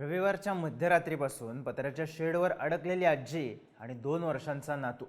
रविवारच्या मध्यरात्रीपासून पत्र्याच्या शेडवर अडकलेली आजी आणि दोन वर्षांचा नातू.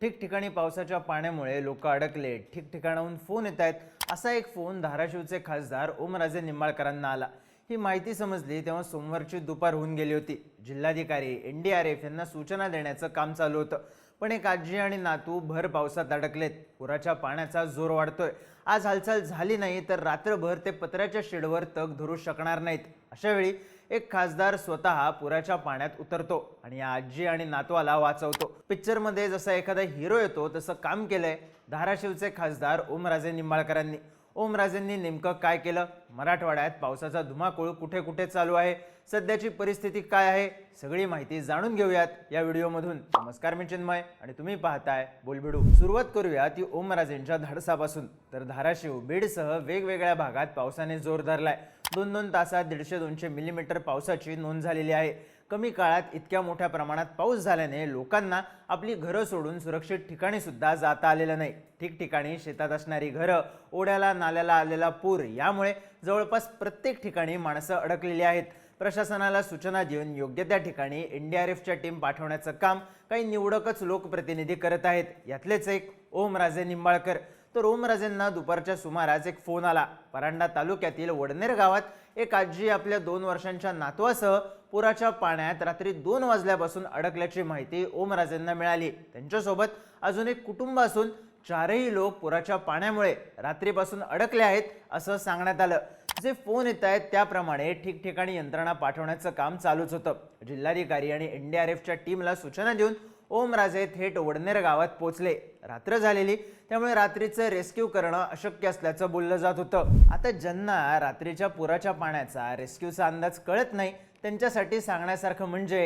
ठिकठिकाणी पावसाच्या पाण्यामुळे लोक अडकले ठिकठिकाणाहून फोन येत आहेत. असा एक फोन धाराशिवचे खासदार ओमराजे निंबाळकरांना आला. ही माहिती समजली तेव्हा सोमवारची दुपार होऊन गेली होती. जिल्हाधिकारी एन डी आर एफ यांना सूचना देण्याचं काम चालू होतं. पण एक आजी आणि नातू भर पावसात अडकलेत. पुराच्या पाण्याचा जोर वाढतोय. आज हालचाल झाली नाही तर रात्रभर ते पत्र्याच्या शेडवर तग धरू शकणार नाहीत. अशावेळी एक खासदार स्वतः पुराच्या पाण्यात उतरतो आणि या आजी आणि नातवाला वाचवतो. पिक्चरमध्ये जसा एखादा हिरो येतो तसं काम केलंय धाराशिवचे खासदार ओमराजे निंबाळकरांनी. ओमराजेंनी नेमकं काय केलं? मराठवाड्यात पावसाचा धुमाकूळ कुठे कुठे चालू आहे? सध्याची परिस्थिती काय आहे? सगळी माहिती जाणून घेऊयात या व्हिडिओमधून. नमस्कार मी चिन्मय आणि तुम्ही पाहताय बोलबिडू. सुरुवात करूया ती ओमराजेंच्या धाडसापासून. तर धाराशिव बीडसह वेगवेगळ्या भागात पावसाने जोर धरलाय. दोन दोन तासात दीडशे दोनशे मिलीमीटर पावसाची नोंद झालेली आहे. कमी काळात इतक्या मोठ्या प्रमाणात पाऊस झाल्याने लोकांना आपली घरं सोडून सुरक्षित ठिकाणी सुद्धा जाता आलेलं नाही. ठिकठिकाणी शेतात असणारी घरं ओढ्याला नाल्याला आलेला पूर यामुळे जवळपास प्रत्येक ठिकाणी माणसं अडकलेली आहेत. प्रशासनाला सूचना देऊन योग्य त्या ठिकाणी एन डी आर एफच्या टीम पाठवण्याचं काम काही निवडकच लोकप्रतिनिधी करत आहेत. यातलेच एक ओमराजे निंबाळकर. तर ओमराजेंना दुपारच्या सुमारास एक फोन आला. परांडा तालुक्यातील वडनेर गावात एक आजी आपल्या दोन वर्षांच्या नातवासह पुराच्या पाण्यात रात्री दोन वाजल्यापासून अडकल्याची माहिती ओमराजेंना मिळाली. त्यांच्यासोबत अजून एक कुटुंब असून चारही लोक पुराच्या पाण्यामुळे रात्रीपासून अडकले आहेत असं सांगण्यात आलं. जे फोन येत आहेत त्याप्रमाणे ठिकठिकाणी यंत्रणा पाठवण्याचं काम चालूच होतं. जिल्हाधिकारी आणि एन डी आर एफच्या टीमला सूचना देऊन ओमराजे थेट वडनेर गावात पोहोचले. रात्र झालेली त्यामुळे रात्रीचं रेस्क्यू करणं अशक्य असल्याचं बोललं जात होतं. आता ज्यांना रात्रीच्या पुराच्या पाण्याचा रेस्क्यूचा अंदाज कळत नाही त्यांच्यासाठी सांगण्यासारखं म्हणजे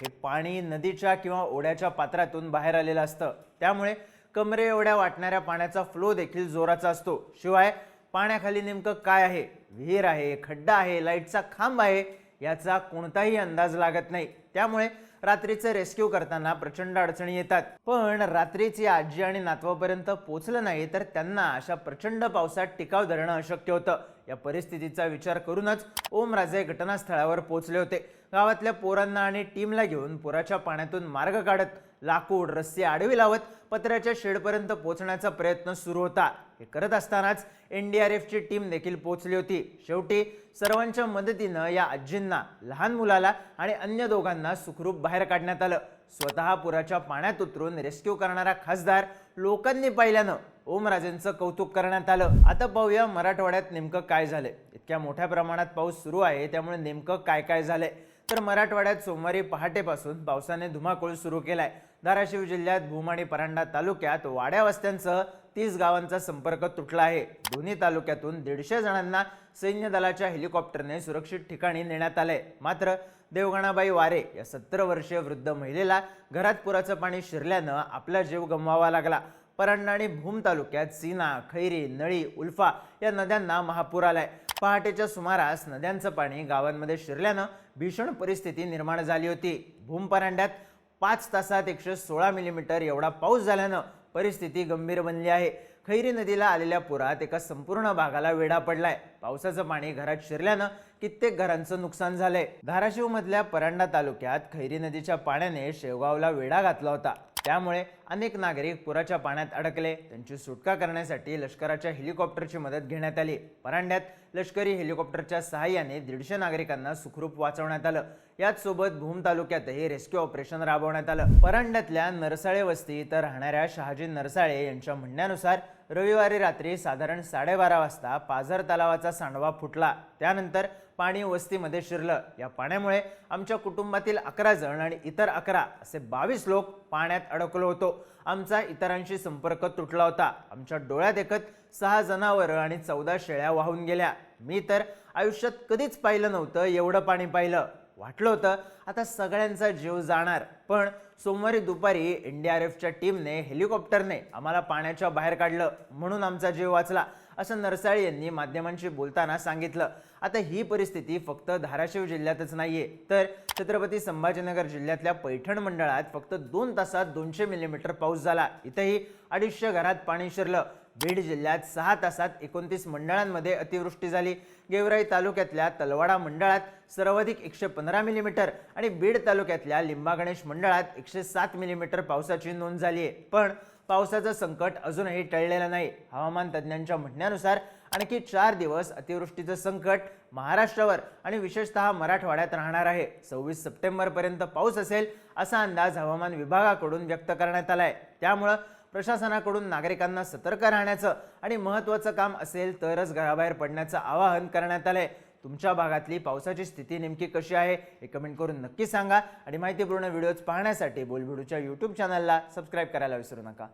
हे पाणी नदीच्या किंवा ओढ्याच्या पात्रातून बाहेर आलेलं असतं. त्यामुळे कमरे एवढ्या वाटणाऱ्या पाण्याचा फ्लो देखील जोराचा असतो. शिवाय पाण्याखाली नेमकं काय आहे? विहीर आहे खड्डा आहे लाईटचा खांब आहे याचा कोणताही अंदाज लागत नाही. त्यामुळे रात्रीचं रेस्क्यू करताना प्रचंड अडचणी येतात. पण रात्रीची आजी आणि नातवापर्यंत पोचलं नाही तर त्यांना अशा प्रचंड पावसात टिकाव धरणं अशक्य होतं. या परिस्थितीचा विचार करूनच ओमराजे घटनास्थळावर पोहोचले होते. गावातल्या पोरांना आणि टीमला घेऊन पुराच्या पाण्यातून मार्ग काढत लाकूड रस्सी आडवी लावत पत्र्याच्या शेडपर्यंत पोहोचण्याचा प्रयत्न सुरू होता. हे करत असतानाच एन डी आर एफची टीम देखील पोहोचली होती. शेवटी सर्वांच्या मदतीनं या आजींना लहान मुलाला आणि अन्य दोघांना सुखरूप बाहेर काढण्यात आलं. स्वतः पुराच्या पाण्यात उतरून रेस्क्यू करणारा खासदार लोकांनी पाहिल्यानं ओमराजेंचं कौतुक करण्यात आलं. आता पाहूया मराठवाड्यात नेमकं काय झालं इतक्या मोठ्या प्रमाणात पाऊस सुरू आहे त्यामुळे नेमकं काय काय झालंय. तर मराठवाड्यात सोमवारी पहाटेपासून पावसाने धुमाकूळ सुरू केलाय. धाराशिव जिल्ह्यात भूम आणि परांडा तालुक्यात वाड्या वस्त्यांसह तीस गावांचा संपर्क तुटला आहे. दोन्ही तालुक्यातून दीडशे जणांना सैन्य दलाच्या हेलिकॉप्टरने सुरक्षित ठिकाणी नेण्यात आलंय. मात्र देवगणाबाई वारे या सत्तर वर्षीय वृद्ध महिलेला घरात पुराचं पाणी शिरल्यानं आपला जीव गमवावा लागला. परांडा आणि भूम तालुक्यात सीना खैरी नळी उल्फा या नद्यांना महापूर आलाय. पहाटेच्या सुमारास नद्यांचं पाणी गावांमध्ये शिरल्यानं भीषण परिस्थिती निर्माण झाली होती. भूम परांड्यात पाच तासात एकशे सोळा मिलीमीटर एवढा पाऊस झाल्यानं परिस्थिती गंभीर बनली आहे. खैरी नदीला आलेल्या पुरात एका संपूर्ण भागाला वेढा पडलाय. पावसाचं पाणी घरात शिरल्यानं कित्येक घरांचं नुकसान झालंय. धाराशिव मधल्या परांडा तालुक्यात खैरी नदीच्या पाण्याने शेवगावला वेढा घातला होता. त्यामुळे अनेक नागरिक पुराच्या पाण्यात अडकले. त्यांची सुटका करण्यासाठी लष्कराच्या हेलिकॉप्टरची मदत घेण्यात आली. परांड्यात लष्करी हेलिकॉप्टरच्या सहाय्याने दीडशे नागरिकांना सुखरूप वाचवण्यात आलं. याच सोबत भूम तालुक्यातही रेस्क्यू ऑपरेशन राबवण्यात आलं. परांड्यातल्या नरसाळे वस्ती इथं राहणाऱ्या शहाजी नरसाळे यांच्या म्हणण्यानुसार रविवारी रात्री साधारण साडेबारा वाजता पाझर तलावाचा सांडवा फुटला. त्यानंतर पाणी वस्तीमध्ये शिरलं. या पाण्यामुळे आमच्या कुटुंबातील अकरा जण आणि इतर अकरा असे बावीस लोक पाण्यात अडकलो होतो. आमचा इतरांशी संपर्क तुटला होता. आमच्या डोळ्यात एकत सहा जनावरं आणि चौदा शेळ्या वाहून गेल्या. मी तर आयुष्यात कधीच पाहिलं नव्हतं एवढं पाणी पाहिलं. वाटलं होतं. आता सगळ्यांचा जीव जाणार. पण सोमवारी दुपारी एन डी आर एफच्या टीमने हेलिकॉप्टरने आम्हाला पाण्याच्या बाहेर काढलं म्हणून आमचा जीव वाचला असं नरसाळे यांनी माध्यमांशी बोलताना सांगितलं. आता ही परिस्थिती फक्त धाराशिव जिल्ह्यातच नाहीये. तर छत्रपती संभाजीनगर जिल्ह्यातल्या पैठण मंडळात फक्त दोन तासात दोनशे मिलीमीटर पाऊस झाला. इथंही अडीचशे घरात पाणी शिरलं. बीड जिल्ह्यात सहा तासात एकोणतीस मंडळांमध्ये अतिवृष्टी झाली. गेवराई तालुक्यातल्या तलवाडा मंडळात सर्वाधिक एकशे पंधरा मिलीमीटर आणि बीड तालुक्यातल्या लिंबागणेश मंडळात एकशे सात मिलीमीटर पावसाची नोंद झाली आहे. पण पावसाचं संकट अजूनही टळलेलं नाही. हवामान तज्ज्ञांच्या म्हणण्यानुसार आणखी चार दिवस अतिवृष्टीचं संकट महाराष्ट्रावर आणि विशेषतः मराठवाड्यात राहणार आहे. सव्वीस सप्टेंबरपर्यंत पाऊस असेल असा अंदाज हवामान विभागाकडून व्यक्त करण्यात आला आहे त्यामुळं प्रशासनाकडून नागरिकांना सतर्क राहण्याचं आणि महत्त्वाचं काम असेल तरच घराबाहेर पडण्याचं आवाहन करण्यात आलंय. तुमच्या भागातली पावसाची स्थिती नेमकी कशी आहे हे कमेंट करून नक्की सांगा. आणि माहितीपूर्ण व्हिडिओज पाहण्यासाठी बोलबिडूच्या यूट्यूब चॅनलला सबस्क्राईब करायला विसरू नका.